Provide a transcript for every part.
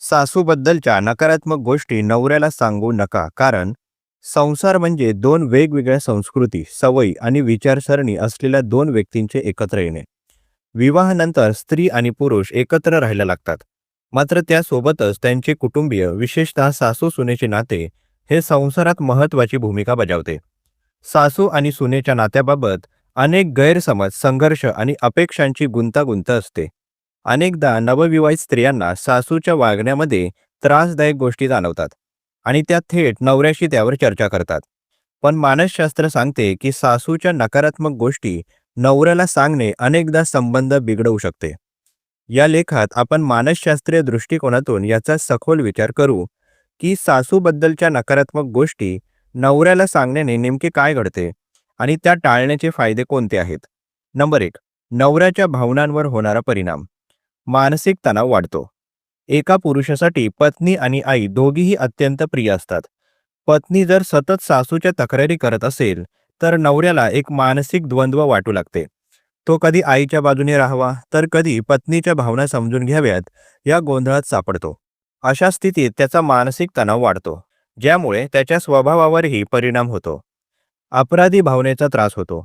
सासूबद्दलच्या नकारात्मक गोष्टी नवऱ्याला सांगू नका कारण संसार म्हणजे दोन वेगवेगळ्या संस्कृती सवयी आणि विचारसरणी असलेल्या दोन व्यक्तींचे एकत्र येणे. विवाहानंतर स्त्री आणि पुरुष एकत्र राहायला लागतात. मात्र त्यासोबतच त्यांचे कुटुंबीय विशेषतः सासू सुनेचे नाते हे संसारात महत्त्वाची भूमिका बजावते. सासू आणि सुनेच्या नात्याबाबत अनेक गैरसमज संघर्ष आणि अपेक्षांची गुंतागुंत असते. अनेकदा नवविवाहित स्त्रियांना सासूच्या वागण्यामध्ये त्रासदायक गोष्टी जाणवतात आणि त्या थेट नवऱ्याशी त्यावर चर्चा करतात. पण मानसशास्त्र सांगते की सासूच्या नकारात्मक गोष्टी नवऱ्याला सांगणे अनेकदा संबंध बिघडवू शकते. या लेखात आपण मानसशास्त्रीय दृष्टिकोनातून याचा सखोल विचार करू की सासूबद्दलच्या नकारात्मक गोष्टी नवऱ्याला सांगण्याने नेमके काय घडते आणि त्या टाळण्याचे फायदे कोणते आहेत? नंबर एक नवऱ्याच्या भावनांवर होणारा परिणाम. मानसिक तणाव वाढतो. एका पुरुषासाठी पत्नी आणि आई दोघीही अत्यंत प्रिय असतात. पत्नी जर सतत सासूच्या तक्रारी करत असेल तर नवऱ्याला एक मानसिक द्वंद्व वाटू लागते. तो कधी आईच्या बाजूने राहावा तर कधी पत्नीच्या भावना समजून घ्याव्यात या गोंधळात सापडतो. अशा स्थितीत त्याचा मानसिक तणाव वाढतो ज्यामुळे त्याच्या स्वभावावरही परिणाम होतो. अपराधी भावनेचा त्रास होतो.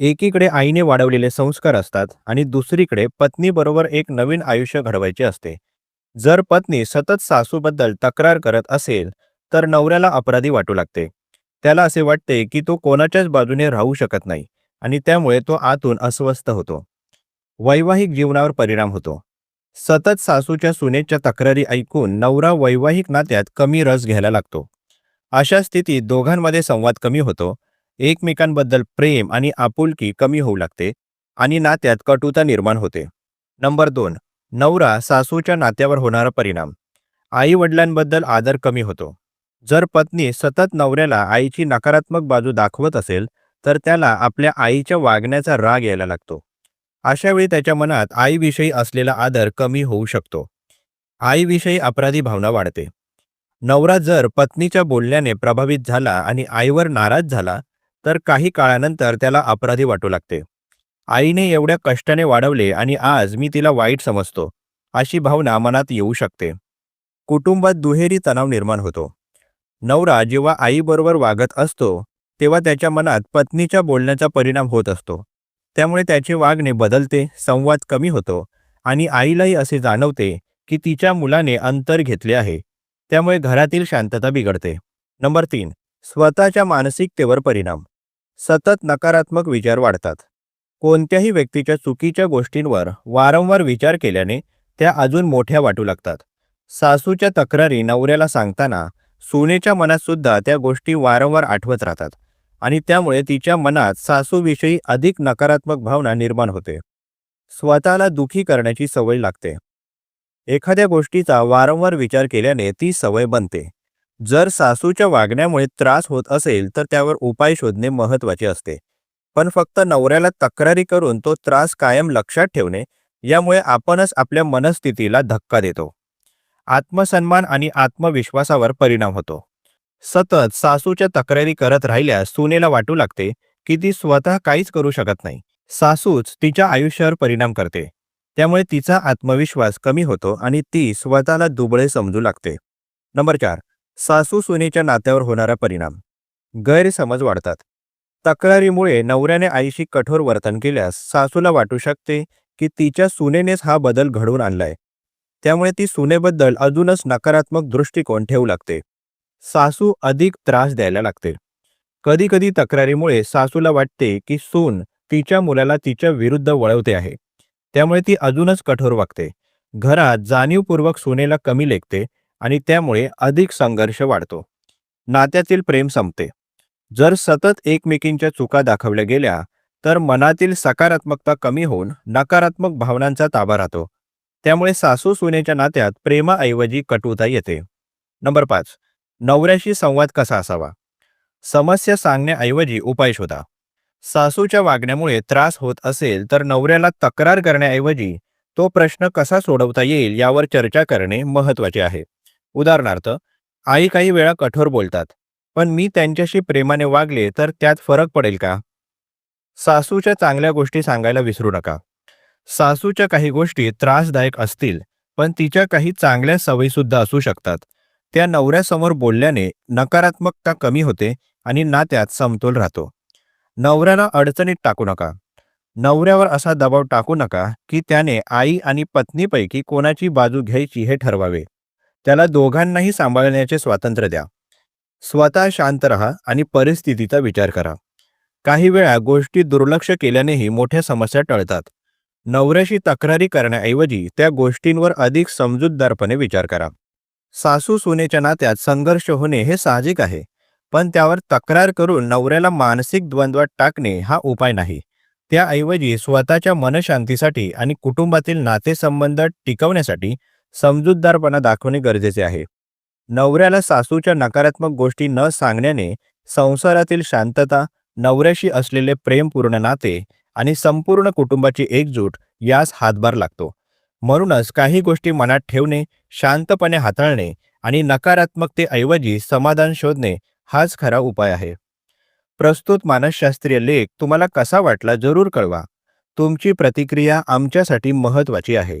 एकीकडे आईने वाढवलेले संस्कार असतात आणि दुसरीकडे पत्नीबरोबर एक नवीन आयुष्य घडवायचे असते. जर पत्नी सतत सासूबद्दल तक्रार करत असेल तर नवऱ्याला अपराधी वाटू लागते. त्याला असे वाटते की तो कोणाच्याच बाजूने राहू शकत नाही आणि त्यामुळे तो आतून अस्वस्थ होतो. वैवाहिक जीवनावर परिणाम होतो. सतत सासूच्या सुनेच्या तक्रारी ऐकून नवरा वैवाहिक नात्यात कमी रस घ्यायला लागतो. अशा स्थितीत दोघांमध्ये संवाद कमी होतो एकमेकांबद्दल प्रेम आणि आपुलकी कमी होऊ लागते आणि नात्यात कटुता निर्माण होते. नंबर दोन नवरा सासूच्या नात्यावर होणारा परिणाम. आई वडिलांबद्दल आदर कमी होतो. जर पत्नी सतत नवऱ्याला आईची नकारात्मक बाजू दाखवत असेल तर त्याला आपल्या आईच्या वागण्याचा राग यायला लागतो. अशावेळी त्याच्या मनात आईविषयी असलेला आदर कमी होऊ शकतो. आईविषयी अपराधी भावना वाढते. नवरा जर पत्नीच्या बोलण्याने प्रभावित झाला आणि आईवर नाराज झाला तर काही काळानंतर त्याला अपराधी वाटू लागते. आईने एवढ्या कष्टाने वाढवले आणि आज मी तिला वाईट समजतो अशी भावना मनात येऊ शकते. कुटुंबात दुहेरी तणाव निर्माण होतो. नवरा जेव्हा आईबरोबर वागत असतो तेव्हा त्याच्या मनात पत्नीच्या बोलण्याचा परिणाम होत असतो. त्यामुळे त्याचे वागणे बदलते संवाद कमी होतो आणि आईलाही असे जाणवते की तिच्या मुलाने अंतर घेतले आहे. त्यामुळे घरातील शांतता बिघडते. नंबर तीन. स्वतःच्या मानसिकतेवर परिणाम. सतत नकारात्मक विचार वाढतात. कोणत्याही व्यक्तीच्या चुकीच्या गोष्टींवर वारंवार विचार केल्याने त्या अजून मोठ्या वाटू लागतात. सासूच्या तक्रारी नवऱ्याला सांगताना सुनेच्या मनात सुद्धा त्या गोष्टी वारंवार आठवत राहतात आणि त्यामुळे तिच्या मनात सासूविषयी अधिक नकारात्मक भावना निर्माण होते. स्वतःला दुखी करण्याची सवय लागते. एखाद्या गोष्टीचा वारंवार विचार केल्याने ती सवय बनते. जर सासूच्या वागण्यामुळे त्रास होत असेल तर त्यावर उपाय शोधणे महत्त्वाचे असते. पण फक्त नवऱ्याला तक्रारी करून तो त्रास कायम लक्षात ठेवणे यामुळे आपणच आपल्या मनस्थितीला धक्का देतो. आत्मसन्मान आणि आत्मविश्वासावर परिणाम होतो. सतत सासूच्या तक्रारी करत राहिल्यास सुनेला वाटू लागते की ती स्वतः काहीच करू शकत नाही. सासूच तिच्या आयुष्यावर परिणाम करते. त्यामुळे तिचा आत्मविश्वास कमी होतो आणि ती स्वतःला दुबळे समजू लागते. नंबर चार. सासू सुनेच्या नात्यावर होणारा परिणाम. गैरसमज वाढतात. तक्रारीमुळे नवऱ्याने आईशी कठोर वर्तन केल्यास सासूला वाटू शकते की तिच्या सुनेनेच हा बदल घडवून आणलाय. त्यामुळे ती सुनेबद्दल अजूनच नकारात्मक दृष्टिकोन ठेवू लागते. सासू अधिक त्रास द्यायला लागते. कधीकधी तक्रारीमुळे सासूला वाटते की सून तिच्या मुलाला तिच्या विरुद्ध वळवते आहे. त्यामुळे ती अजूनच कठोर वागते. घरात जाणीवपूर्वक सुनेला कमी लेखते आणि त्यामुळे अधिक संघर्ष वाढतो. नात्यातील प्रेम संपते. जर सतत एकमेकींच्या चुका दाखवल्या गेल्या तर मनातील सकारात्मकता कमी होऊन नकारात्मक भावनांचा ताबा राहतो. त्यामुळे सासू सुनेच्या नात्यात प्रेमाऐवजी कटुता येते. नंबर पाच. नवऱ्याशी संवाद कसा असावा? समस्या सांगण्याऐवजी उपाय शोधा. सासूच्या वागण्यामुळे त्रास होत असेल तर नवऱ्याला तक्रार करण्याऐवजी तो प्रश्न कसा सोडवता येईल यावर चर्चा करणे महत्त्वाचे आहे. उदाहरणार्थ आई काही वेळा कठोर बोलतात पण मी त्यांच्याशी प्रेमाने वागले तर त्यात फरक पडेल का? सासूच्या चांगल्या गोष्टी सांगायला विसरू नका. सासूच्या काही गोष्टी त्रासदायक असतील पण तिच्या काही चांगल्या सवयी सुद्धा असू शकतात. त्या नवऱ्यासमोर बोलल्याने नकारात्मकता कमी होते आणि नात्यात समतोल राहतो. नवऱ्याला अडचणीत टाकू नका. नवऱ्यावर असा दबाव टाकू नका की त्याने आई आणि पत्नीपैकी कोणाची बाजू घ्यायची हे ठरवावे. त्याला दोघांनाही सांभाळण्याचे स्वातंत्र्य द्या. स्वतः शांत रहा आणि परिस्थितीचा विचार करा. काही वेळा गोष्टी दुर्लक्ष केल्यानेही मोठ्या समस्या टळतात. नवऱ्याशी तक्रारी करण्याऐवजी त्या गोष्टींवर अधिक समजूतदारपणे विचार करा. सासू सुनेच्या नात्यात संघर्ष होणे हे साहजिक आहे पण त्यावर तक्रार करून नवऱ्याला मानसिक द्वंद्वात टाकणे हा उपाय नाही. त्याऐवजी स्वतःच्या मनशांतीसाठी आणि कुटुंबातील नातेसंबंध टिकवण्यासाठी समजूतदारपणा दाखवणे गरजेचे आहे. नवऱ्याला सासूच्या नकारात्मक गोष्टी न सांगण्याने संसारातील शांतता नवऱ्याशी असलेले प्रेमपूर्ण नाते आणि संपूर्ण कुटुंबाची एकजूट यास हातभार लागतो. म्हणूनच काही गोष्टी मनात ठेवणे शांतपणे हाताळणे आणि नकारात्मकतेऐवजी समाधान शोधणे हाच खरा उपाय आहे. प्रस्तुत मानसशास्त्रीय लेख तुम्हाला कसा वाटला जरूर कळवा. तुमची प्रतिक्रिया आमच्यासाठी महत्त्वाची आहे.